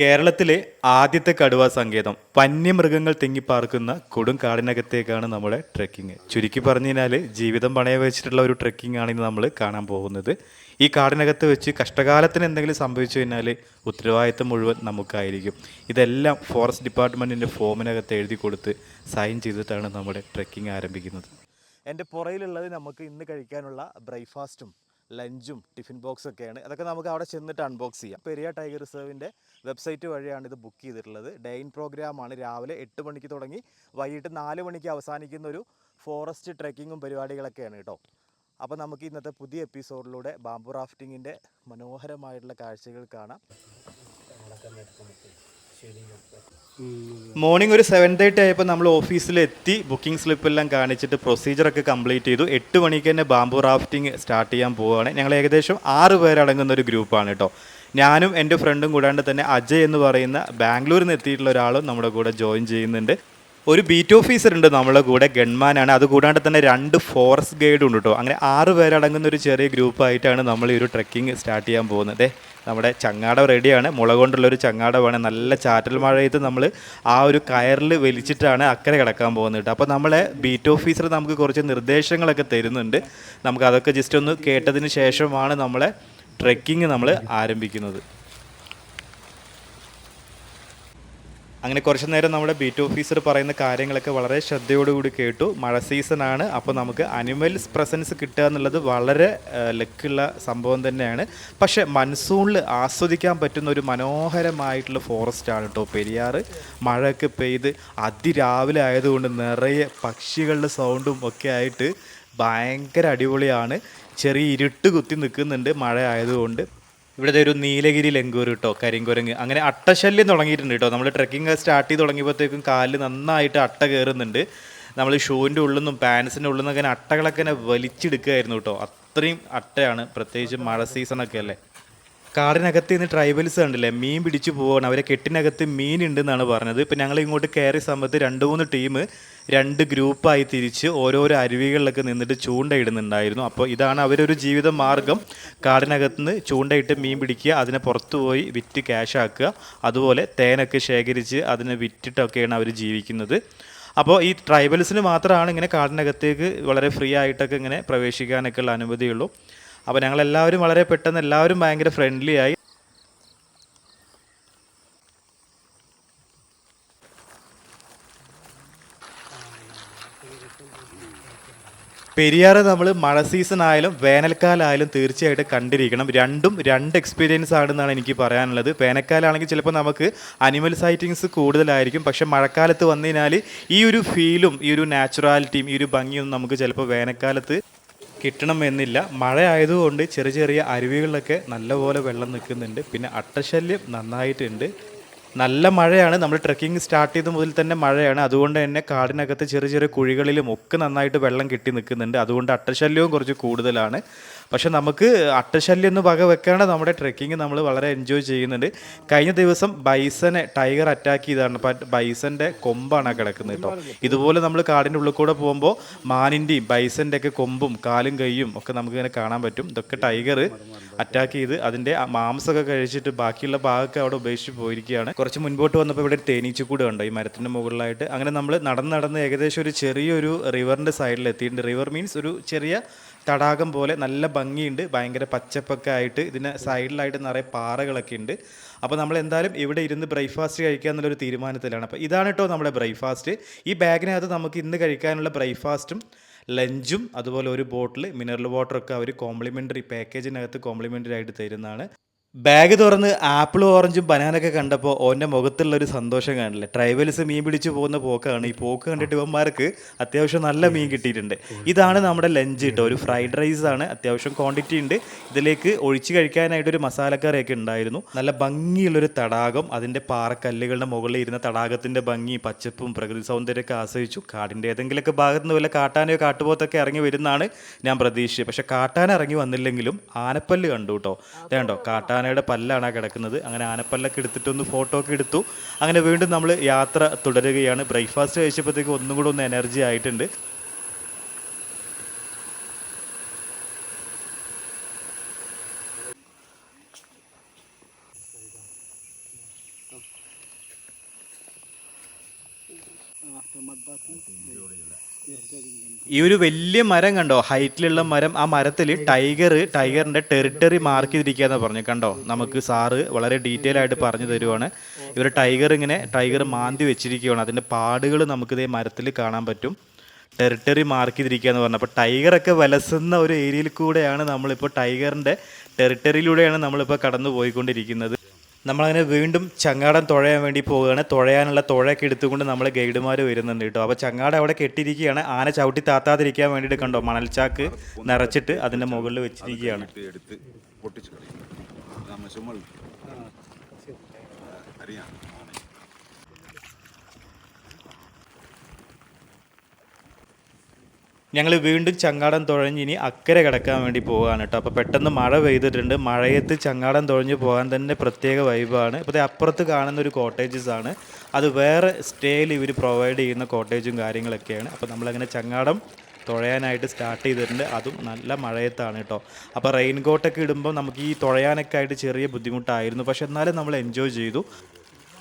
കേരളത്തിലെ ആദ്യത്തെ കടുവ സങ്കേതം. വന്യമൃഗങ്ങൾ തിങ്ങിപ്പാർക്കുന്ന കൊടും കാടിനകത്തേക്കാണ് നമ്മുടെ ട്രെക്കിംഗ് ചുരുക്കി പറഞ്ഞു കഴിഞ്ഞാൽ ജീവിതം പണയം വെച്ചിട്ടുള്ള ഒരു ട്രെക്കിംഗ് ആണ് ഇന്ന് നമ്മൾ കാണാൻ പോകുന്നത്. ഈ കാടിനകത്ത് വെച്ച് കഷ്ടകാലത്തിന് എന്തെങ്കിലും സംഭവിച്ചു കഴിഞ്ഞാൽ ഉത്തരവാദിത്തം മുഴുവൻ നമുക്കായിരിക്കും. ഇതെല്ലാം ഫോറസ്റ്റ് ഡിപ്പാർട്ട്മെന്റിന്റെ ഫോമിനകത്ത് എഴുതി കൊടുത്ത് സൈൻ ചെയ്തിട്ടാണ് നമ്മുടെ ട്രെക്കിംഗ് ആരംഭിക്കുന്നത്. എന്റെ പുറയിലുള്ളത് നമുക്ക് ഇന്ന് കഴിക്കാനുള്ള ബ്രേക്ക്ഫാസ്റ്റും ലഞ്ചും ടിഫിൻ ബോക്സ് ഒക്കെയാണ് അതൊക്കെ നമുക്ക് അവിടെ ചെന്നിട്ട് അൺബോക്സ് ചെയ്യാം. പെരിയ ടൈഗർ റിസർവിന്റെ വെബ്സൈറ്റ് വഴിയാണ് ഇത് ബുക്ക് ചെയ്തിട്ടുള്ളത്. ഡേ ഇൻ പ്രോഗ്രാമാണ് രാവിലെ എട്ട് മണിക്ക് തുടങ്ങി വൈകിട്ട് നാല് മണിക്ക് അവസാനിക്കുന്ന ഒരു ഫോറസ്റ്റ് ട്രെക്കിങ്ങും പരിപാടികളൊക്കെയാണ് കേട്ടോ അപ്പോൾ നമുക്ക് ഇന്നത്തെ പുതിയ എപ്പിസോഡിലൂടെ ബാംബു റാഫ്റ്റിങ്ങിന്റെ മനോഹരമായിട്ടുള്ള കാഴ്ചകൾ കാണാം. മോർണിംഗ് ഒരു സെവൻ തേർട്ടി ആയപ്പോൾ നമ്മൾ ഓഫീസിലെത്തി. ബുക്കിംഗ് സ്ലിപ്പെല്ലാം കാണിച്ചിട്ട് പ്രൊസീജിയറൊക്കെ കംപ്ലീറ്റ് ചെയ്തു. എട്ട് മണിക്ക് തന്നെ ബാംബു റാഫ്റ്റിംഗ് സ്റ്റാർട്ട് ചെയ്യാൻ പോവുകയാണ്. ഞങ്ങൾ ഏകദേശം ആറ് പേരടങ്ങുന്ന ഒരു ഗ്രൂപ്പാണ് കേട്ടോ. ഞാനും എന്റെ ഫ്രണ്ടും കൂടാണ്ട് തന്നെ അജയ് എന്ന് പറയുന്ന ബാംഗ്ലൂരിൽ നിന്ന് എത്തിയിട്ടുള്ള ഒരാളും നമ്മുടെ കൂടെ ജോയിൻ ചെയ്യുന്നുണ്ട്. ഒരു ബീറ്റ് ഓഫീസർ ഉണ്ട് നമ്മളെ കൂടെ ഗൺമാനാണ് അതുകൂടാണ്ട് തന്നെ രണ്ട് ഫോറസ്റ്റ് ഗൈഡും ഉണ്ട് കേട്ടോ. അങ്ങനെ ആറ് പേരടങ്ങുന്ന ഒരു ചെറിയ ഗ്രൂപ്പായിട്ടാണ് നമ്മൾ ഈ ഒരു ട്രെക്കിംഗ് സ്റ്റാർട്ട് ചെയ്യാൻ പോകുന്നത്. നമ്മുടെ ചങ്ങാട റെഡിയാണ് മുള കൊണ്ടുള്ള ഒരു ചങ്ങാടമാണ്. നല്ല ചാറ്റൽ മഴയത്ത് നമ്മൾ ആ ഒരു കയറിൽ വലിച്ചിട്ടാണ് അക്കരെ കിടക്കാൻ പോകുന്നത് അപ്പോൾ നമ്മളെ ബീറ്റ് ഓഫീസർ നമുക്ക് കുറച്ച് നിർദ്ദേശങ്ങളൊക്കെ തരുന്നുണ്ട്. നമുക്ക് അതൊക്കെ ജസ്റ്റ് ഒന്ന് കേട്ടതിന് ശേഷമാണ് നമ്മളെ ട്രെക്കിംഗ് നമ്മൾ ആരംഭിക്കുന്നത്. അങ്ങനെ കുറച്ച് നേരം നമ്മുടെ ബീറ്റ് ഓഫീസർ പറയുന്ന കാര്യങ്ങളൊക്കെ വളരെ ശ്രദ്ധയോടുകൂടി കേട്ടു. മഴ സീസണാണ് അപ്പോൾ നമുക്ക് അനിമൽസ് പ്രസൻസ് കിട്ടുക എന്നുള്ളത് വളരെ ലക്കുള്ള സംഭവം തന്നെയാണ്. പക്ഷേ മൺസൂണിൽ ആസ്വദിക്കാൻ പറ്റുന്ന ഒരു മനോഹരമായിട്ടുള്ള ഫോറസ്റ്റ് ആണ് കേട്ടോ പെരിയാർ മഴയൊക്കെ പെയ്ത് അതിരാവിലെ ആയതുകൊണ്ട് നിറയെ പക്ഷികളുടെ സൗണ്ടും ഒക്കെ ആയിട്ട് ഭയങ്കര അടിപൊളിയാണ്. ചെറിയ ഇരുട്ട് കുത്തി നിൽക്കുന്നുണ്ട് മഴ ആയതുകൊണ്ട്. ഇവിടുത്തെ ഒരു നീലഗിരി ലങ്കൂർ കേട്ടോ കരിങ്കുരങ്ങ്. അങ്ങനെ അട്ടശല്യം തുടങ്ങിയിട്ടുണ്ട് കേട്ടോ നമ്മൾ ട്രെക്കിംഗ് സ്റ്റാർട്ട് ചെയ്ത് തുടങ്ങിയപ്പോഴത്തേക്കും കാലിൽ നന്നായിട്ട് അട്ട കയറുന്നുണ്ട് നമ്മൾ ഷൂവിന്റെ ഉള്ളിൽ നിന്നും പാൻസിന്റെ ഉള്ളിൽ നിന്നും അങ്ങനെ അട്ടകളൊക്കെ വലിച്ചെടുക്കുകയായിരുന്നു കേട്ടോ അത്രയും അട്ടയാണ്. പ്രത്യേകിച്ച് മഴ സീസണൊക്കെ അല്ലേ? കാടിനകത്ത് നിന്ന് ട്രൈബൽസ് കണ്ടില്ലേ? മീൻ പിടിച്ചു പോവാണ്. അവരെ കെട്ടിനകത്ത് മീൻ ഉണ്ടെന്നാണ് പറഞ്ഞത്. ഇപ്പം ഞങ്ങൾ ഇങ്ങോട്ട് കയറിയ സമയത്ത് രണ്ട് മൂന്ന് ടീം രണ്ട് ഗ്രൂപ്പായി തിരിച്ച് ഓരോരോ അരുവികളിലൊക്കെ നിന്നിട്ട് ചൂണ്ടയിടുന്നുണ്ടായിരുന്നു അപ്പോൾ ഇതാണ് അവരൊരു ജീവിത മാർഗം. കാടിനകത്ത് നിന്ന് ചൂണ്ടയിട്ട് മീൻ പിടിക്കുക അതിനെ പുറത്തു പോയി വിറ്റ് ക്യാഷ് ആക്കുക അതുപോലെ തേനൊക്കെ ശേഖരിച്ച് അതിനെ വിറ്റിട്ടൊക്കെയാണ് അവർ ജീവിക്കുന്നത്. അപ്പോൾ ഈ ട്രൈബൽസിന് മാത്രമാണ് ഇങ്ങനെ കാടിനകത്തേക്ക് വളരെ ഫ്രീ ആയിട്ടൊക്കെ ഇങ്ങനെ പ്രവേശിക്കാനൊക്കെ ഉള്ള അനുമതിയുള്ളൂ. അപ്പോൾ ഞങ്ങളെല്ലാവരും വളരെ പെട്ടെന്ന് എല്ലാവരും ഭയങ്കര ഫ്രണ്ട്ലി ആയി. പെരിയാറ് നമ്മൾ മഴ സീസൺ ആയാലും വേനൽക്കാലമായാലും തീർച്ചയായിട്ടും കണ്ടിരിക്കണം. രണ്ടും രണ്ട് എക്സ്പീരിയൻസ് ആണെന്നാണ് എനിക്ക് പറയാനുള്ളത്. വേനൽക്കാലമാണെങ്കിൽ ചിലപ്പോൾ നമുക്ക് അനിമൽ സൈറ്റിങ്സ് കൂടുതലായിരിക്കും. പക്ഷേ മഴക്കാലത്ത് വന്നു കഴിഞ്ഞാൽ ഈ ഒരു ഫീലും ഈ ഒരു നാച്ചുറാലിറ്റിയും ഈ ഒരു ഭംഗിയും നമുക്ക് ചിലപ്പോൾ വേനൽക്കാലത്ത് കിട്ടണം എന്നില്ല മഴ ആയതുകൊണ്ട് ചെറിയ ചെറിയ അരുവികളിലൊക്കെ നല്ലപോലെ വെള്ളം നിൽക്കുന്നുണ്ട്. പിന്നെ അട്ടശല്യം നന്നായിട്ടുണ്ട്. നല്ല മഴയാണ്. നമ്മൾ ട്രെക്കിംഗ് സ്റ്റാർട്ട് ചെയ്ത മുതൽ തന്നെ മഴയാണ്. അതുകൊണ്ട് തന്നെ കാടിനകത്ത് ചെറിയ ചെറിയ കുഴികളിലും ഒക്കെ നന്നായിട്ട് വെള്ളം കെട്ടി നിൽക്കുന്നുണ്ട്. അതുകൊണ്ട് അട്ടശല്യവും കുറച്ച് കൂടുതലാണ്. പക്ഷെ നമുക്ക് അട്ടശല്യം എന്ന് വക വെക്കാണ്ട് നമ്മുടെ ട്രെക്കിംഗ് നമ്മൾ വളരെ എൻജോയ് ചെയ്യുന്നുണ്ട്. കഴിഞ്ഞ ദിവസം ബൈസനെ ടൈഗർ അറ്റാക്ക് ചെയ്താണ് ബൈസന്റെ കൊമ്പാണ് കിടക്കുന്നത് കേട്ടോ. ഇതുപോലെ നമ്മൾ കാടിന്റെ ഉള്ളിൽ കൂടെ പോകുമ്പോൾ മാനിന്റെയും ബൈസന്റെ ഒക്കെ കൊമ്പും കാലും കൈയും ഒക്കെ നമുക്ക് ഇങ്ങനെ കാണാൻ പറ്റും. ഇതൊക്കെ ടൈഗർ അറ്റാക്ക് ചെയ്ത് അതിന്റെ മാംസമൊക്കെ കഴിച്ചിട്ട് ബാക്കിയുള്ള ഭാഗമൊക്കെ അവിടെ ഉപേക്ഷിച്ച് പോയിരിക്കുകയാണ്. കുറച്ച് മുൻപോട്ട് വന്നപ്പോൾ ഇവിടെ ഒരു തേനീച്ചക്കൂട് കണ്ടോ? ഈ മരത്തിന്റെ മുകളിലായിട്ട്. അങ്ങനെ നമ്മൾ നടന്ന് നടന്ന് ഏകദേശം ഒരു ചെറിയൊരു റിവറിന്റെ സൈഡിൽ എത്തിയിട്ടുണ്ട് റിവർ മീൻസ് ഒരു ചെറിയ തടാകം പോലെ നല്ല ഭംഗിയുണ്ട്. ഭയങ്കര പച്ചപ്പൊക്കെ ആയിട്ട് ഇതിന് സൈഡിലായിട്ട് നിറയെ പാറകളൊക്കെ ഉണ്ട്. അപ്പോൾ നമ്മൾ എന്തായാലും ഇവിടെ ഇരുന്ന് ബ്രേക്ക്ഫാസ്റ്റ് കഴിക്കുക എന്നുള്ളൊരു തീരുമാനത്തിലാണ്. അപ്പോൾ ഇതാണ് കേട്ടോ നമ്മുടെ ബ്രേക്ക്ഫാസ്റ്റ്. ഈ ബാഗിനകത്ത് നമുക്ക് ഇന്ന് കഴിക്കാനുള്ള ബ്രേക്ക്ഫാസ്റ്റും ലഞ്ചും അതുപോലെ ഒരു ബോട്ടിൽ മിനറൽ വാട്ടറൊക്കെ അവർ കോംപ്ലിമെന്ററി പാക്കേജിനകത്ത് കോംപ്ലിമെന്ററി ആയിട്ട് തരുന്നതാണ്. ബാഗ് തുറന്ന് ആപ്പിളും ഓറഞ്ചും ബനാനൊക്കെ കണ്ടപ്പോൾ ഓന്റെ മുഖത്തുള്ള ഒരു സന്തോഷം കാണില്ലേ? ട്രൈബൽസ് മീൻ പിടിച്ച് പോകുന്ന പോക്കാണ്. ഈ പോക്ക് കണ്ടിട്ട് ഇവന്മാർക്ക് അത്യാവശ്യം നല്ല മീൻ കിട്ടിയിട്ടുണ്ട്. ഇതാണ് നമ്മുടെ ലഞ്ച് കേട്ടോ ഒരു ഫ്രൈഡ് റൈസ് ആണ്. അത്യാവശ്യം ക്വാണ്ടിറ്റി ഉണ്ട്. ഇതിലേക്ക് ഒഴിച്ചു കഴിക്കാനായിട്ട് ഒരു മസാലക്കറിയൊക്കെ ഉണ്ടായിരുന്നു. നല്ല ഭംഗിയുള്ളൊരു തടാകം. അതിന്റെ പാറക്കല്ലുകളുടെ മുകളിൽ ഇരുന്ന തടാകത്തിന്റെ ഭംഗി പച്ചപ്പും പ്രകൃതി സൗന്ദര്യമൊക്കെ ആസ്വദിച്ചു. കാടിന്റെ ഏതെങ്കിലുമൊക്കെ ഭാഗത്ത് നിന്ന് വല്ല കാട്ടാനയോ കാട്ടുപോത്തൊക്കെ ഇറങ്ങി വരുന്നതാണ് ഞാൻ പ്രതീക്ഷിച്ചത്. പക്ഷേ കാട്ടാന ഇറങ്ങി വന്നില്ലെങ്കിലും ആനപ്പല്ല് കണ്ടു കേട്ടോ ഇതേണ്ടോ കാട്ടാനയുടെ പല്ലാണ് കിടക്കുന്നത്. അങ്ങനെ ആനപ്പല്ലൊക്കെ എടുത്തിട്ടൊന്ന് ഫോട്ടോ ഒക്കെ എടുത്തു. അങ്ങനെ വീണ്ടും നമ്മൾ യാത്ര തുടരുകയാണ്. ബ്രേക്ക്ഫാസ്റ്റ് കഴിച്ചപ്പോഴത്തേക്ക് ഒന്നും കൂടെ ഒന്ന് എനർജി ആയിട്ടുണ്ട്. ഈ ഒരു വലിയ മരം കണ്ടോ? ഹൈറ്റിലുള്ള മരം. ആ മരത്തിൽ ടൈഗർ ടൈഗറിന്റെ ടെറിട്ടറി മാർക്ക് ചെയ്തിരിക്കുകയെന്ന് പറഞ്ഞു. കണ്ടോ? നമുക്ക് സാറ് വളരെ ഡീറ്റെയിൽ ആയിട്ട് പറഞ്ഞു തരുവാണ്. ഇവർ ടൈഗർ ഇങ്ങനെ ടൈഗർ മാന്തി വെച്ചിരിക്കുകയാണ് അതിന്റെ പാടുകൾ നമുക്ക് ഇതേ മരത്തിൽ കാണാൻ പറ്റും. ടെറിട്ടറി മാർക്ക് ചെയ്തിരിക്കുക എന്ന് പറഞ്ഞു അപ്പോൾ ടൈഗറൊക്കെ വലസുന്ന ഒരു ഏരിയയിൽ കൂടെയാണ് നമ്മളിപ്പോൾ ടൈഗറിന്റെ ടെറിട്ടറിയിലൂടെയാണ് നമ്മളിപ്പോൾ കടന്നു പോയിക്കൊണ്ടിരിക്കുന്നത് നമ്മളങ്ങനെ വീണ്ടും ചങ്ങാടം തുഴയാൻ വേണ്ടി പോവുകയാണ്. തുഴയാനുള്ള തുഴയൊക്കെ എടുത്തുകൊണ്ട് നമ്മൾ ഗൈഡുമാർ വരുന്നുണ്ട് കേട്ടോ. അപ്പോൾ ചങ്ങാടം അവിടെ കെട്ടിയിരിക്കുകയാണ്. ആന ചവിട്ടി താത്താതിരിക്കാൻ വേണ്ടിയിട്ട് കണ്ടോ? മണൽച്ചാക്ക് നിറച്ചിട്ട് അതിന്റെ മുകളിൽ വെച്ചിരിക്കുകയാണ്. പൊട്ടിച്ചു അറിയാം. ഞങ്ങൾ വീണ്ടും ചങ്ങാടം തുഴഞ്ഞ് ഇനി അക്കരെ കിടക്കാൻ വേണ്ടി പോവുകയാണ് കേട്ടോ. അപ്പോൾ പെട്ടെന്ന് മഴ പെയ്തിട്ടുണ്ട്. മഴയത്ത് ചങ്ങാടം തുഴഞ്ഞ് പോകാൻ തന്നെ പ്രത്യേക വൈബാണ്. ഇപ്പോൾ അപ്പുറത്ത് കാണുന്ന ഒരു കോട്ടേജസ് ആണ്. അത് വേറെ സ്റ്റേയിൽ ഇവർ പ്രൊവൈഡ് ചെയ്യുന്ന കോട്ടേജും കാര്യങ്ങളൊക്കെയാണ്. അപ്പോൾ നമ്മളങ്ങനെ ചങ്ങാടം തുഴയാനായിട്ട് സ്റ്റാർട്ട് ചെയ്തിട്ടുണ്ട്. അതും നല്ല മഴയത്താണ് കേട്ടോ. അപ്പോൾ റെയിൻ കോട്ടൊക്കെ ഇടുമ്പോൾ നമുക്ക് ഈ തുഴയാനൊക്കെ ആയിട്ട് ചെറിയ ബുദ്ധിമുട്ടായിരുന്നു. പക്ഷെ എന്നാലും നമ്മൾ എൻജോയ് ചെയ്തു.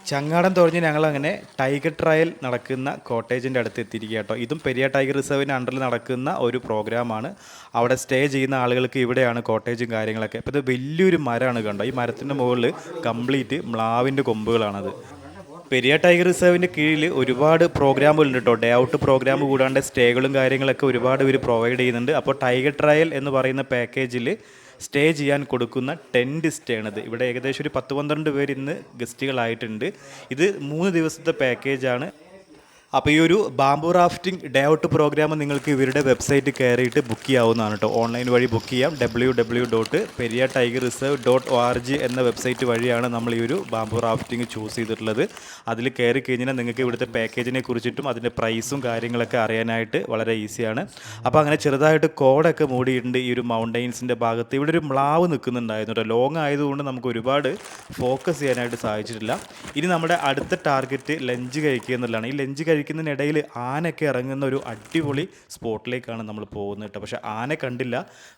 ചങ്ങാടം തുഴഞ്ഞ് ഞങ്ങൾ അങ്ങനെ ടൈഗർ ട്രയൽ നടക്കുന്ന കോട്ടേജിന്റെ അടുത്ത് എത്തിയിരിക്കുക കേട്ടോ ഇതും പെരിയ ടൈഗർ റിസർവിന്റെ അണ്ടറിൽ നടക്കുന്ന ഒരു പ്രോഗ്രാമാണ്. അവിടെ സ്റ്റേ ചെയ്യുന്ന ആളുകൾക്ക് ഇവിടെയാണ് കോട്ടേജും കാര്യങ്ങളൊക്കെ. അപ്പോൾ ഇത് വലിയൊരു മരമാണ് കണ്ടോ? ഈ മരത്തിന്റെ മുകളിൽ കംപ്ലീറ്റ് മ്ലാവിന്റെ കൊമ്പുകളാണത്. പെരിയ ടൈഗർ റിസർവിന്റെ കീഴിൽ ഒരുപാട് പ്രോഗ്രാമുകളുണ്ട് കേട്ടോ ഡേ ഔട്ട് പ്രോഗ്രാം കൂടാണ്ട് സ്റ്റേകളും കാര്യങ്ങളൊക്കെ ഒരുപാട് ഇവർ പ്രൊവൈഡ് ചെയ്യുന്നുണ്ട്. അപ്പോൾ ടൈഗർ ട്രയൽ എന്ന് പറയുന്ന പാക്കേജിൽ സ്റ്റേ ചെയ്യാൻ കൊടുക്കുന്ന ടെന്റ് സ്റ്റേ ആണിത് ഇവിടെ ഏകദേശം ഒരു പത്ത് പന്ത്രണ്ട് പേര് ഇന്ന് ഗസ്റ്റുകളായിട്ടുണ്ട്. ഇത് മൂന്ന് ദിവസത്തെ പാക്കേജാണ്. അപ്പോൾ ഈ ഒരു bamboo rafting day out program നിങ്ങൾക്ക് ഇവരുടെ വെബ്സൈറ്റ് കയറിയിട്ട് ബുക്ക് ചെയ്യാവുന്നതാണ് കേട്ടോ ഓൺലൈൻ വഴി ബുക്ക് ചെയ്യാം. W W dot Periyar tiger reserve dot O R G എന്ന വെബ്സൈറ്റ് വഴിയാണ് നമ്മൾ ഈ ഒരു ബാംബു റാഫ്റ്റിംഗ് ചൂസ് ചെയ്തിട്ടുള്ളത്. അതിൽ കയറി കഴിഞ്ഞാൽ നിങ്ങൾക്ക് ഇവിടുത്തെ പാക്കേജിനെ കുറിച്ചിട്ടും അതിന്റെ പ്രൈസും കാര്യങ്ങളൊക്കെ അറിയാനായിട്ട് വളരെ ഈസിയാണ് അപ്പോൾ അങ്ങനെ ചെറുതായിട്ട് കോടൊക്കെ മൂടിയിട്ടുണ്ട് ഈ ഒരു മൗണ്ടൈൻസിന്റെ ഭാഗത്ത്. ഇവിടെ ഒരു മ്ലാവ് നിൽക്കുന്നുണ്ടായിരുന്നു കേട്ടോ ലോങ് ആയതുകൊണ്ട് നമുക്ക് ഒരുപാട് ഫോക്കസ് ചെയ്യാനായിട്ട് സാധിച്ചിട്ടില്ല. ഇനി നമ്മുടെ അടുത്ത ടാർഗറ്റ് ലഞ്ച് കഴിക്കുക എന്നുള്ളതാണ്. ഈ ലഞ്ച് കഴിക്കുന്നതിനിടയിൽ ആനയൊക്കെ ഇറങ്ങുന്ന ഒരു അടിപൊളി സ്പോട്ടിലേക്കാണ് നമ്മൾ പോകുന്നത് കേട്ടോ. പക്ഷേ ആന കണ്ടില്ല.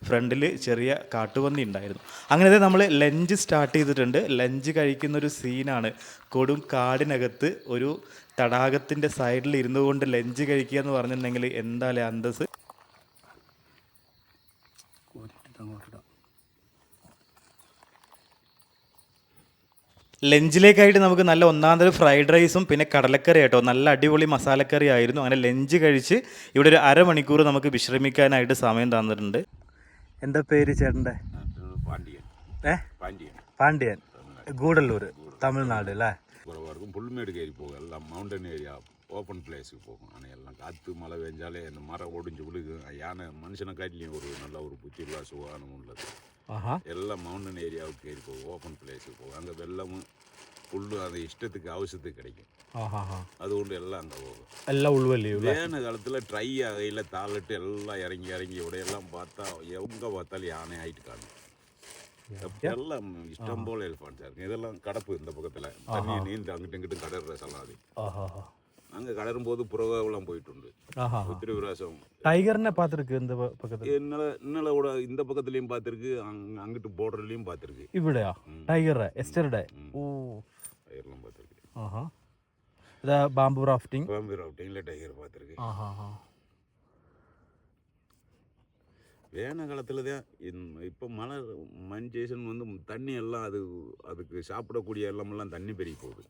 ഫ്രണ്ടിൽ ചെറിയ കാട്ടുപന്നി ഉണ്ടായിരുന്നു. അങ്ങനെ നമ്മൾ ലഞ്ച് സ്റ്റാർട്ട് ചെയ്തിട്ടുണ്ട്. ലഞ്ച് കഴിക്കുന്ന ഒരു സീനാണ്. കൊടും കാടിനകത്ത് ഒരു തടാകത്തിന്റെ സൈഡിൽ ഇരുന്നു കൊണ്ട് ലഞ്ച് കഴിക്കുക എന്ന് പറഞ്ഞിട്ടുണ്ടെങ്കിൽ എന്തായാലും അന്തസ് ലഞ്ചിലേക്കായിട്ട് നമുക്ക് നല്ല ഒന്നാം തരം ഫ്രൈഡ് റൈസും പിന്നെ കടലക്കറി കേട്ടോ നല്ല അടിപൊളി മസാലക്കറി ആയിരുന്നു അങ്ങനെ ലഞ്ച് കഴിച്ച് ഇവിടെ ഒരു അരമണിക്കൂർ നമുക്ക് വിശ്രമിക്കാനായിട്ട് സമയം തന്നിട്ടുണ്ട് എന്താ പേര് ചേട്ടൻ്റെ പാണ്ഡ്യൻ ഏ പാണ്ഡ്യൻ പാണ്ഡ്യൻ ഗൂഡല്ലൂർ തമിഴ്നാട് അല്ലേ குறவாக இருக்கும் புல்மேடு ஏறி போகும் எல்லாம் மவுண்டன் ஏரியா ஓப்பன் பிளேஸுக்கு போகும் ஆனால் எல்லாம் காற்று மழை பெஞ்சாலே அந்த மரம் ஒடிஞ்சு விழுகும் யானை மனுஷனை காட்டிலையும் ஒரு நல்ல ஒரு புத்தியுள்ள சுகானம் உள்ளது ആഹാ எல்லாம் மவுண்டன் ஏரியாவுக்கு இருக்கும் ஓப்பன் பிளேஸுக்கு போகும் அங்கே வெள்ளமும் புல்லு அந்த இஷ்டத்துக்கு அவசியத்துக்கு கிடைக்கும். அது உண்டு எல்லாம் அங்கே போகும். எல்லாம் உள்வெளி வேன காலத்தில் ட்ரை ஆகையில் தாளிட்டு எல்லாம் இறங்கி இறங்கி உடையெல்லாம் பார்த்தா எங்கே பார்த்தாலும் யானை ஆயிட்டு காணும். எல்லாம் இஷ்டம் போல் எலிஃபான்ஸாக இருக்கும். இதெல்லாம் கடப்பு இந்த பக்கத்தில். தண்ணியை நீந்து அங்கிட்டு இங்கிட்டு கடற்கரை சொல்லாது. அங்க அங்கே கலரும்போது புறவெல்லாம் போயிட்டுண்டு. திருவிராசம். டைகர்னு பார்த்துருக்கு இந்த பக்கத்தில். என்னால் இன்னலோட இந்த பக்கத்துலயும் பார்த்துருக்கு அங் அங்கிட்டு போர்டர்லேயும் பார்த்துருக்கு. இவ்வளையா டைகர் எஸ்டர்டே? ஓ. டைகர்லாம் பார்த்துருக்கு. ஆஹா. இதை பாம்பு ராஃப்டிங்? பாம்பு ராஃப்டிங்கில் டைகர் பார்த்துருக்கு. ஆஹா வேன காலத்தில் தான் இப்போ மழை மண் சீசன் வந்து தண்ணி எல்லாம் அது அதுக்கு சாப்பிடக்கூடிய எல்லாமெல்லாம் தண்ணி பெருகி போகுது.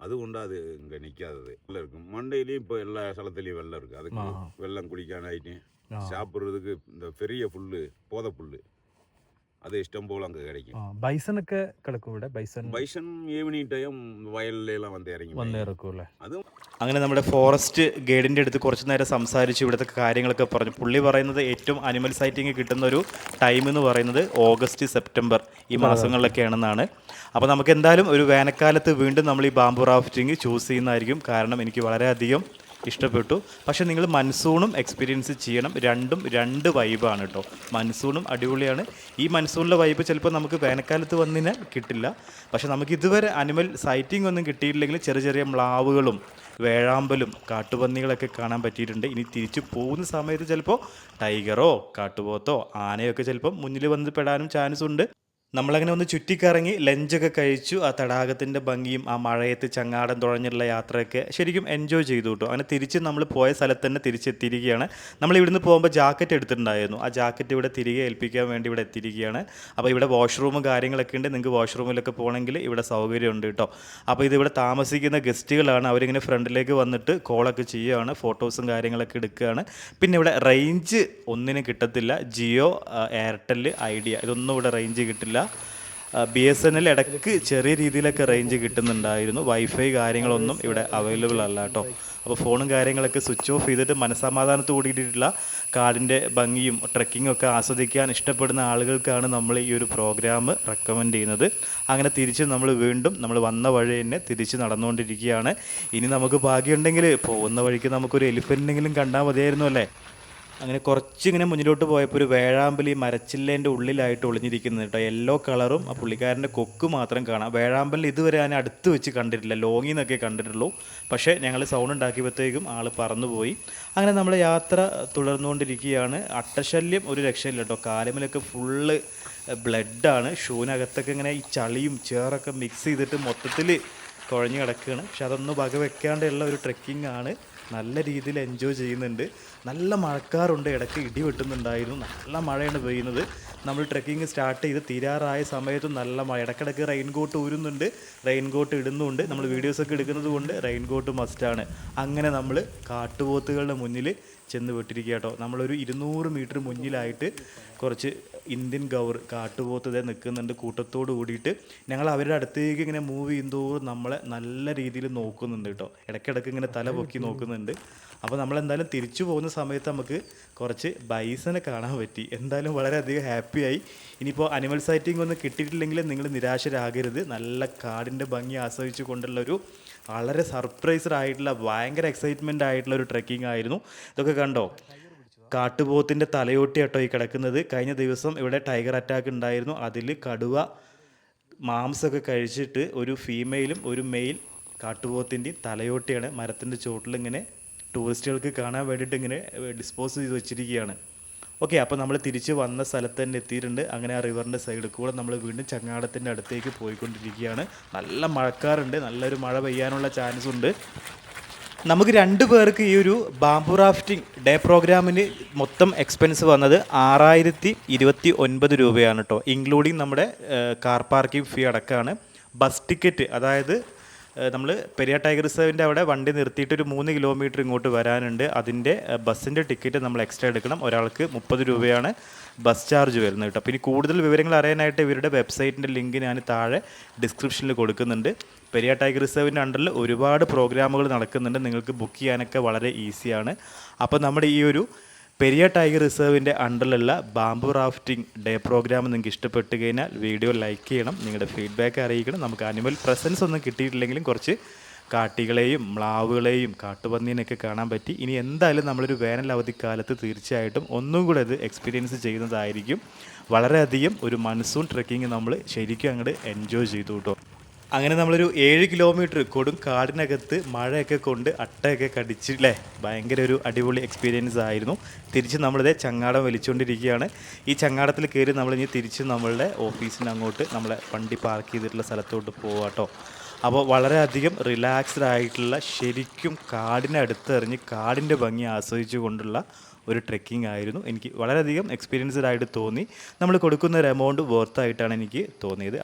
அது உண்டா அது இங்கே நிற்காதது வெள்ளம் இருக்கும் மண்டையிலையும் இப்போ எல்லா சலத்துலேயும் வெள்ளம் இருக்குது அதுக்கு வெள்ளம் குளிக்கான ஐட்டம் சாப்பிட்றதுக்கு இந்த பெரிய புல் போத புல் அது இஷ்டம் போல் அங்கே கிடைக்கும் ആ ബൈസണൊക്കെ കിടക്കും ഇവിടെ ബൈസൺ பைசன் ஈவினிங் டைம் வயல்ல எல்லாம் வந்து இறங்கி വന്ന് மேயும். ഇറക്കും അല്ലേ அதுவும் അങ്ങനെ നമ്മുടെ ഫോറസ്റ്റ് ഗൈഡിൻ്റെ അടുത്ത് കുറച്ച് നേരം സംസാരിച്ചു ഇവിടുത്തെ കാര്യങ്ങളൊക്കെ പറഞ്ഞു പുള്ളി പറയുന്നത് ഏറ്റവും അനിമൽ സൈറ്റിംഗ് കിട്ടുന്ന ഒരു ടൈം എന്ന് പറയുന്നത് ഓഗസ്റ്റ് സെപ്റ്റംബർ ഈ മാസങ്ങളിലൊക്കെയാണെന്നാണ് അപ്പോൾ നമുക്ക് എന്തായാലും ഒരു വേനൽക്കാലത്ത് വീണ്ടും നമ്മൾ ഈ ബാംബു റാഫ്റ്റിംഗ് ചൂസ് ചെയ്യുന്നതായിരിക്കും കാരണം എനിക്ക് വളരെയധികം ഇഷ്ടപ്പെട്ടു. പക്ഷേ നിങ്ങൾ മൺസൂണും എക്സ്പീരിയൻസ് ചെയ്യണം. രണ്ടും രണ്ട് വൈബാണ് കേട്ടോ മൺസൂണും അടിപൊളിയാണ്. ഈ മൺസൂണിലെ വൈബ് ചിലപ്പോൾ നമുക്ക് വേനൽക്കാലത്ത് വന്നിന് കിട്ടില്ല. പക്ഷേ നമുക്ക് ഇതുവരെ അനിമൽ സൈറ്റിംഗ് ഒന്നും കിട്ടിയിട്ടില്ലെങ്കിൽ ചെറിയ ചെറിയ മ്ലാവുകളും വേഴാമ്പലും കാട്ടുപന്നികളൊക്കെ കാണാൻ പറ്റിയിട്ടുണ്ട്. ഇനി തിരിച്ചു പോകുന്ന സമയത്ത് ചിലപ്പോൾ ടൈഗറോ കാട്ടുപോത്തോ ആനയൊക്കെ ചിലപ്പോൾ മുന്നിൽ വന്ന് പെടാനും ചാൻസ് ഉണ്ട്. നമ്മളങ്ങനെ ഒന്ന് ചുറ്റിക്കറങ്ങി ലഞ്ചൊക്കെ കഴിച്ചു ആ തടാകത്തിന്റെ ഭംഗിയും ആ മഴയത്ത് ചങ്ങാടം തുഴഞ്ഞുള്ള യാത്രയൊക്കെ ശരിക്കും എൻജോയ് ചെയ്തു കേട്ടോ. അങ്ങനെ തിരിച്ച് നമ്മൾ പോയ സ്ഥലത്ത് തന്നെ തിരിച്ചെത്തിയിരിക്കുകയാണ്. നമ്മൾ ഇവിടുന്ന് പോകുമ്പോൾ ജാക്കറ്റ് എടുത്തിട്ടുണ്ടായിരുന്നു. ആ ജാക്കറ്റ് ഇവിടെ തിരികെ ഏൽപ്പിക്കാൻ വേണ്ടി ഇവിടെ എത്തിയിരിക്കുകയാണ്. അപ്പോൾ ഇവിടെ വാഷ്റൂമും കാര്യങ്ങളൊക്കെ ഉണ്ട്. നിങ്ങൾക്ക് വാഷ്റൂമിലൊക്കെ പോകണമെങ്കിൽ ഇവിടെ സൗകര്യമുണ്ട് കേട്ടോ. അപ്പോൾ ഇതിവിടെ താമസിക്കുന്ന ഗസ്റ്റുകളാണ്. അവരിങ്ങനെ ഫ്രണ്ടിലേക്ക് വന്നിട്ട് കോളൊക്കെ ചെയ്യുകയാണ്. ഫോട്ടോസും കാര്യങ്ങളൊക്കെ എടുക്കുകയാണ്. പിന്നെ ഇവിടെ റേഞ്ച് ഒന്നിനും കിട്ടത്തില്ല. ജിയോ എയർടെൽ ഐഡിയ ഇതൊന്നും ഇവിടെ റേഞ്ച് കിട്ടില്ല. ബി എസ് എൻ എൽ ഇടയ്ക്ക് ചെറിയ രീതിയിലൊക്കെ റേഞ്ച് കിട്ടുന്നുണ്ടായിരുന്നു. വൈഫൈ കാര്യങ്ങളൊന്നും ഇവിടെ അവൈലബിൾ അല്ല കേട്ടോ അപ്പോൾ ഫോണും കാര്യങ്ങളൊക്കെ സ്വിച്ച് ഓഫ് ചെയ്തിട്ട് മനസ്സമാധാനത്ത് കൂടിയിട്ടുള്ള കാടിന്റെ ഭംഗിയും ട്രക്കിങ്ങും ഒക്കെ ആസ്വദിക്കാൻ ഇഷ്ടപ്പെടുന്ന ആളുകൾക്കാണ് നമ്മൾ ഈ ഒരു പ്രോഗ്രാം റെക്കമെൻഡ് ചെയ്യുന്നത്. അങ്ങനെ തിരിച്ച് നമ്മൾ വീണ്ടും നമ്മൾ വന്ന വഴി തന്നെ തിരിച്ച് നടന്നുകൊണ്ടിരിക്കുകയാണ്. ഇനി നമുക്ക് ഭാഗ്യമുണ്ടെങ്കിൽ പോകുന്ന വഴിക്ക് നമുക്കൊരു എലിഫന്റെങ്കിലും കണ്ടാൽ മതിയായിരുന്നു അല്ലേ? അങ്ങനെ കുറച്ചിങ്ങനെ മുന്നിലോട്ട് പോയപ്പോൾ ഒരു വേഴാമ്പലി മരച്ചില്ലേന്റെ ഉള്ളിലായിട്ട് ഒളിഞ്ഞിരിക്കുന്നത് കേട്ടോ. യെല്ലോ കളറും ആ പുള്ളിക്കാരന്റെ കൊക്ക് മാത്രം കാണാം. വേഴാമ്പലി ഇതുവരെ ഞാൻ അടുത്ത് വെച്ച് കണ്ടിട്ടില്ല. ലോങ്ങിൽ നിന്നൊക്കെ കണ്ടിട്ടുള്ളൂ. പക്ഷേ ഞങ്ങൾ സൗണ്ട് ഉണ്ടാക്കിയപ്പോഴത്തേക്കും ആൾ പറന്നുപോയി. അങ്ങനെ നമ്മൾ യാത്ര തുടർന്നുകൊണ്ടിരിക്കുകയാണ്. അട്ടശല്യം ഒരു രക്ഷയില്ല കേട്ടോ. കാലമിലൊക്കെ ഫുള്ള് ബ്ലഡാണ് ഷൂവിനകത്തൊക്കെ ഇങ്ങനെ ഈ ചളിയും ചേറൊക്കെ മിക്സ് ചെയ്തിട്ട് മൊത്തത്തിൽ കുഴഞ്ഞു കിടക്കുകയാണ്. പക്ഷെ അതൊന്നും വകവെക്കാണ്ടുള്ള ഒരു ട്രെക്കിംഗ് ആണ്. നല്ല രീതിയിൽ എൻജോയ് ചെയ്യുന്നുണ്ട്. നല്ല മഴക്കാറുണ്ട്. ഇടയ്ക്ക് ഇടി വെട്ടുന്നുണ്ടായിരുന്നു. നല്ല മഴയാണ് പെയ്യുന്നത്. നമ്മൾ ട്രെക്കിംഗ് സ്റ്റാർട്ട് ചെയ്ത് തീരാറായ സമയത്തും നല്ല മഴ. ഇടയ്ക്കിടയ്ക്ക് റെയിൻകോട്ട് ഊരുന്നുണ്ട്. റെയിൻകോട്ട് ഇടുന്നുണ്ട്. നമ്മൾ വീഡിയോസൊക്കെ എടുക്കുന്നത് കൊണ്ട് റെയിൻകോട്ട് മസ്റ്റാണ് അങ്ങനെ നമ്മൾ കാട്ടുപോത്തുകളുടെ മുന്നിൽ ചെന്ന് വിട്ടിരിക്കുക കേട്ടോ. നമ്മളൊരു ഇരുന്നൂറ് മീറ്റർ മുന്നിലായിട്ട് കുറച്ച് ഇന്ത്യൻ ഗവർ കാട്ടുപോത്ത് ഇതേ നിൽക്കുന്നുണ്ട് കൂട്ടത്തോട് കൂടിയിട്ട് ഞങ്ങൾ അവരുടെ അടുത്തേക്ക് ഇങ്ങനെ മൂവ് ചെയ്യുന്നതോറും നമ്മളെ നല്ല രീതിയിൽ നോക്കുന്നുണ്ട് കേട്ടോ. ഇടയ്ക്കിടയ്ക്ക് ഇങ്ങനെ തല പൊക്കി നോക്കുന്നുണ്ട്. അപ്പോൾ നമ്മൾ എന്തായാലും തിരിച്ചു പോകുന്ന സമയത്ത് നമുക്ക് കുറച്ച് ബൈസനെ കാണാൻ പറ്റി. എന്തായാലും വളരെയധികം ഹാപ്പിയായി ഇനിയിപ്പോൾ അനിമൽ സൈറ്റിംഗ് ഒന്നും കിട്ടിയിട്ടില്ലെങ്കിൽ നിങ്ങൾ നിരാശരാകരുത്. നല്ല കാടിന്റെ ഭംഗി ആസ്വദിച്ചു കൊണ്ടുള്ള ഒരു വളരെ സർപ്രൈസ്ഡ് ആയിട്ടുള്ള ഭയങ്കര എക്സൈറ്റ്മെന്റ് ആയിട്ടുള്ള ഒരു ട്രെക്കിംഗ് ആയിരുന്നു. ഇതൊക്കെ കണ്ടോ? കാട്ടുപോത്തിന്റെ തലയോട്ടി കേട്ടോ ഈ കിടക്കുന്നത്. കഴിഞ്ഞ ദിവസം ഇവിടെ ടൈഗർ അറ്റാക്ക് ഉണ്ടായിരുന്നു. അതിൽ കടുവ മാംസമൊക്കെ കഴിച്ചിട്ട് ഒരു ഫീമെയിലും ഒരു മെയിൽ കാട്ടുപോത്തിന്റെയും തലയോട്ടിയാണ് മരത്തിന്റെ ചുവട്ടിൽ ഇങ്ങനെ ടൂറിസ്റ്റുകൾക്ക് കാണാൻ വേണ്ടിയിട്ട് ഇങ്ങനെ ഡിസ്പോസ് ചെയ്ത് വെച്ചിരിക്കുകയാണ്. ഓക്കെ അപ്പോൾ നമ്മൾ തിരിച്ച് വന്ന സ്ഥലത്ത് തന്നെ എത്തിയിട്ടുണ്ട്. അങ്ങനെ ആ റിവറിന്റെ സൈഡിൽ കൂടെ നമ്മൾ വീണ്ടും ചങ്ങാടത്തിന്റെ അടുത്തേക്ക് പോയിക്കൊണ്ടിരിക്കുകയാണ്. നല്ല മഴക്കാറുണ്ട്. നല്ലൊരു മഴ പെയ്യാനുള്ള ചാൻസ് ഉണ്ട്. നമുക്ക് രണ്ട് പേർക്ക് ഈ ഒരു ബാംബു റാഫ്റ്റിംഗ് ഡേ പ്രോഗ്രാമിന് മൊത്തം എക്സ്പെൻസ് വന്നത് ആറായിരത്തി ഇരുപത്തി ഒൻപത് രൂപയാണ് കേട്ടോ ഇൻക്ലൂഡിങ് നമ്മുടെ കാർ പാർക്കിംഗ് ഫീ അടക്കമാണ് ബസ് ടിക്കറ്റ് അതായത് നമ്മൾ പെരിയ ടൈഗർ റിസർവിന്റെ അവിടെ വണ്ടി നിർത്തിയിട്ട് ഒരു മൂന്ന് കിലോമീറ്റർ ഇങ്ങോട്ട് വരാനുണ്ട്. അതിന്റെ ബസ്സിന്റെ ടിക്കറ്റ് നമ്മൾ എക്സ്ട്രാ എടുക്കണം. ഒരാൾക്ക് മുപ്പത് രൂപയാണ് ബസ് ചാർജ് വരുന്നത് കേട്ടോ. പിന്നെ കൂടുതൽ വിവരങ്ങൾ അറിയാനായിട്ട് ഇവരുടെ വെബ്സൈറ്റിന്റെ ലിങ്ക് ഞാൻ താഴെ ഡിസ്ക്രിപ്ഷനിൽ കൊടുക്കുന്നുണ്ട്. പെരിയ ടൈഗർ റിസർവിന്റെ അണ്ടറിൽ ഒരുപാട് പ്രോഗ്രാമുകൾ നടക്കുന്നുണ്ട്. നിങ്ങൾക്ക് ബുക്ക് ചെയ്യാനൊക്കെ വളരെ ഈസിയാണ്. അപ്പോൾ നമ്മുടെ ഈ ഒരു പെരിയ ടൈഗർ റിസർവിന്റെ അണ്ടറിലുള്ള ബാംബു റാഫ്റ്റിംഗ് ഡേ പ്രോഗ്രാം നിങ്ങൾക്ക് ഇഷ്ടപ്പെട്ട് കഴിഞ്ഞാൽ വീഡിയോ ലൈക്ക് ചെയ്യണം നിങ്ങളുടെ ഫീഡ്ബാക്ക് അറിയിക്കണം. നമുക്ക് അനിമൽ പ്രസൻസ് ഒന്നും കിട്ടിയിട്ടില്ലെങ്കിലും കുറച്ച് കാട്ടികളെയും മ്ലാവുകളെയും കാട്ടുപന്നീനെയൊക്കെ കാണാൻ പറ്റി. ഇനി എന്തായാലും നമ്മളൊരു വേനൽ അവധിക്കാലത്ത് തീർച്ചയായിട്ടും ഒന്നും കൂടെ അത് എക്സ്പീരിയൻസ് ചെയ്യുന്നതായിരിക്കും. വളരെയധികം ഒരു മൺസൂൺ ട്രെക്കിംഗ് നമ്മൾ ശരിക്കും അങ്ങോട്ട് എൻജോയ് ചെയ്തു കേട്ടോ. അങ്ങനെ നമ്മളൊരു ഏഴ് കിലോമീറ്റർ കൊടും കാടിനകത്ത് മഴയൊക്കെ കൊണ്ട് അട്ടയൊക്കെ കടിച്ച് അല്ലേ ഭയങ്കര ഒരു അടിപൊളി എക്സ്പീരിയൻസ് ആയിരുന്നു. തിരിച്ച് നമ്മളിത് ചങ്ങാടം വലിച്ചുകൊണ്ടിരിക്കുകയാണ് ഈ ചങ്ങാടത്തിൽ കയറി ഇനി തിരിച്ച് നമ്മളുടെ ഓഫീസിന് അങ്ങോട്ട് നമ്മളെ വണ്ടി പാർക്ക് ചെയ്തിട്ടുള്ള സ്ഥലത്തോട്ട് പോവാട്ടോ അപ്പോൾ വളരെയധികം റിലാക്സ്ഡ് ആയിട്ടുള്ള ശരിക്കും കാടിനെ അടുത്തെറിഞ്ഞ് കാടിന്റെ ഭംഗി ആസ്വദിച്ചു കൊണ്ടുള്ള ഒരു ട്രെക്കിംഗ് ആയിരുന്നു. എനിക്ക് വളരെയധികം എക്സ്പീരിയൻസ്ഡ് ആയിട്ട് തോന്നി. നമ്മൾ കൊടുക്കുന്ന ഒരു എമൗണ്ട് വർത്തായിട്ടാണ് എനിക്ക് തോന്നിയത്.